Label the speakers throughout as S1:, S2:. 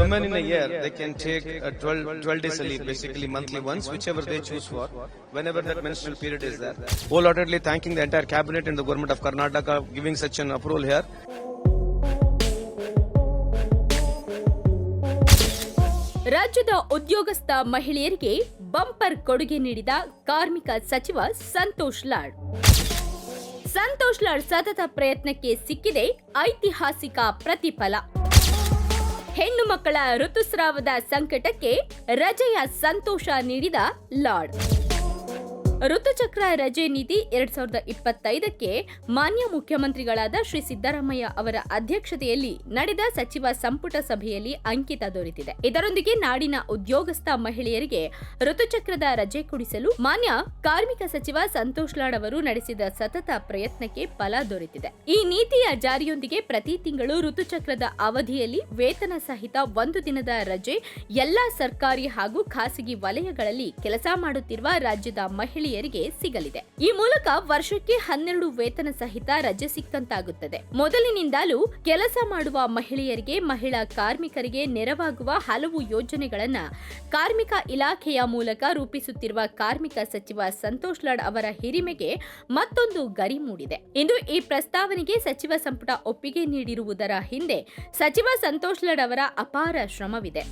S1: women in a year, they can take a 12, 12 days a leave, basically monthly once, whichever they choose for, whenever that menstrual period is there. Wholeheartedly thanking the entire cabinet and the government of Karnataka giving such an approval here.
S2: ರಾಜ್ಯದ ಉದ್ಯೋಗಸ್ಥ ಮಹಿಳೆಯರಿಗೆ bumper ಕೊಡುಗೆ ನೀಡಿದ ಕಾರ್ಮಿಕ ಸಚಿವ ಸಂತೋಷ್ ಲಾಡ್ ಸಂತೋಷ್ ಲಾಡ್ ಸತತ ಪ್ರಯತ್ನಕ್ಕೆ ಸಿಕ್ಕಿದೆ ಐತಿಹಾಸಿಕ ಪ್ರತಿಫಲ ಹೆಣ್ಣು ಮಕ್ಕಳ ಋತುಸ್ರಾವದ ಸಂಕಟಕ್ಕೆ ರಜೆಯ ಸಂತೋಷ ನೀಡಿದ ಲಾರ್ಡ್. ಋತುಚಕ್ರ ರಜೆ ನೀತಿ ಎರಡ್ ಸಾವಿರದ ಇಪ್ಪತ್ತೈದಕ್ಕೆ ಮಾನ್ಯ ಮುಖ್ಯಮಂತ್ರಿಗಳಾದ ಶ್ರೀ ಸಿದ್ದರಾಮಯ್ಯ ಅವರ ಅಧ್ಯಕ್ಷತೆಯಲ್ಲಿ ನಡೆದ ಸಚಿವ ಸಂಪುಟ ಸಭೆಯಲ್ಲಿ ಅಂಕಿತ ದೊರೆತಿದೆ. ಇದರೊಂದಿಗೆ ನಾಡಿನ ಉದ್ಯೋಗಸ್ಥ ಮಹಿಳೆಯರಿಗೆ ಋತುಚಕ್ರದ ರಜೆ ಕೊಡಿಸಲು ಮಾನ್ಯ ಕಾರ್ಮಿಕ ಸಚಿವ ಸಂತೋಷ್ ಲಾಡ್ ಅವರು ನಡೆಸಿದ ಸತತ ಪ್ರಯತ್ನಕ್ಕೆ ಫಲ ದೊರೆತಿದೆ. ಈ ನೀತಿಯ ಜಾರಿಯೊಂದಿಗೆ ಪ್ರತಿ ತಿಂಗಳು ಋತುಚಕ್ರದ ಅವಧಿಯಲ್ಲಿ ವೇತನ ಸಹಿತ ಒಂದು ದಿನದ ರಜೆ ಎಲ್ಲಾ ಸರ್ಕಾರಿ ಹಾಗೂ ಖಾಸಗಿ ವಲಯಗಳಲ್ಲಿ ಕೆಲಸ ಮಾಡುತ್ತಿರುವ ರಾಜ್ಯದ ಮಹಿಳೆಯರಿಗೆ ಸಿಗಲಿದೆ. ಈ ಮೂಲಕ ವರ್ಷಕ್ಕೆ ಹನ್ನೆರಡು ವೇತನ ಸಹಿತ ರಜೆ ಸಿಕ್ಕಂತಾಗುತ್ತದೆ ಮೊದಲಿನಿಂದಲೂ ಕೆಲಸ ಮಾಡುವ ಮಹಿಳೆಯರಿಗೆ, ಮಹಿಳಾ ಕಾರ್ಮಿಕರಿಗೆ ನೆರವಾಗುವ ಹಲವು ಯೋಜನೆಗಳನ್ನ ಕಾರ್ಮಿಕ ಇಲಾಖೆಯ ಮೂಲಕ ರೂಪಿಸುತ್ತಿರುವ ಕಾರ್ಮಿಕ ಸಚಿವ ಸಂತೋಷ್ ಲಾಡ್ ಅವರ ಹಿರಿಮೆಗೆ ಮತ್ತೊಂದು ಗರಿ ಮೂಡಿದೆ. ಇಂದು ಈ ಪ್ರಸ್ತಾವನೆಗೆ ಸಚಿವ ಸಂಪುಟ ಒಪ್ಪಿಗೆ ನೀಡಿರುವುದರ ಹಿಂದೆ ಸಚಿವ ಸಂತೋಷ್ ಲಾಡ್ ಅವರ ಅಪಾರ ಶ್ರಮವಿದೆ.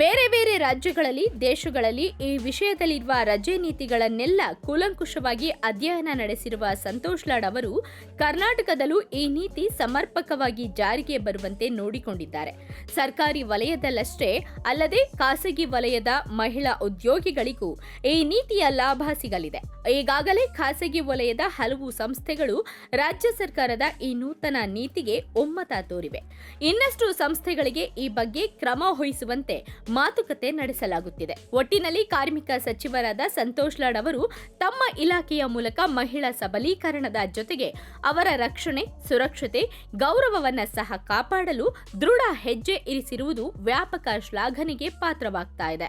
S2: ಬೇರೆ ಬೇರೆ ರಾಜ್ಯಗಳಲ್ಲಿ, ದೇಶಗಳಲ್ಲಿ ಈ ವಿಷಯದಲ್ಲಿರುವ ರಜೆ ನೀತಿಗಳನ್ನೆಲ್ಲ ಕೂಲಂಕುಷವಾಗಿ ಅಧ್ಯಯನ ನಡೆಸಿರುವ ಸಂತೋಷ್ ಲಾಡ್ ಅವರು ಕರ್ನಾಟಕದಲ್ಲೂ ಈ ನೀತಿ ಸಮರ್ಪಕವಾಗಿ ಜಾರಿಗೆ ಬರುವಂತೆ ನೋಡಿಕೊಂಡಿದ್ದಾರೆ. ಸರ್ಕಾರಿ ವಲಯದಲ್ಲಷ್ಟೇ ಅಲ್ಲದೆ ಖಾಸಗಿ ವಲಯದ ಮಹಿಳಾ ಉದ್ಯೋಗಿಗಳಿಗೂ ಈ ನೀತಿಯ ಲಾಭ ಸಿಗಲಿದೆ. ಈಗಾಗಲೇ ಖಾಸಗಿ ವಲಯದ ಹಲವು ಸಂಸ್ಥೆಗಳು ರಾಜ್ಯ ಸರ್ಕಾರದ ಈ ನೂತನ ನೀತಿಗೆ ಒಮ್ಮತ ತೋರಿವೆ. ಇನ್ನಷ್ಟು ಸಂಸ್ಥೆಗಳಿಗೆ ಈ ಬಗ್ಗೆ ಕ್ರಮ ವಹಿಸುವಂತೆ ಮಾತುಕತೆ ನಡೆಸಲಾಗುತ್ತಿದೆ. ಒಟ್ಟಿನಲ್ಲಿ ಕಾರ್ಮಿಕ ಸಚಿವರಾದ ಸಂತೋಷ್ ಲಾಡ್ ಅವರು ತಮ್ಮ ಇಲಾಖೆಯ ಮೂಲಕ ಮಹಿಳಾ ಸಬಲೀಕರಣದ ಜೊತೆಗೆ ಅವರ ರಕ್ಷಣೆ, ಸುರಕ್ಷತೆ, ಗೌರವವನ್ನ ಸಹ ಕಾಪಾಡಲು ದೃಢ ಹೆಜ್ಜೆ ಇರಿಸಿರುವುದು ವ್ಯಾಪಕ ಶ್ಲಾಘನೆಗೆ ಪಾತ್ರವಾಗ್ತಾ ಇದೆ.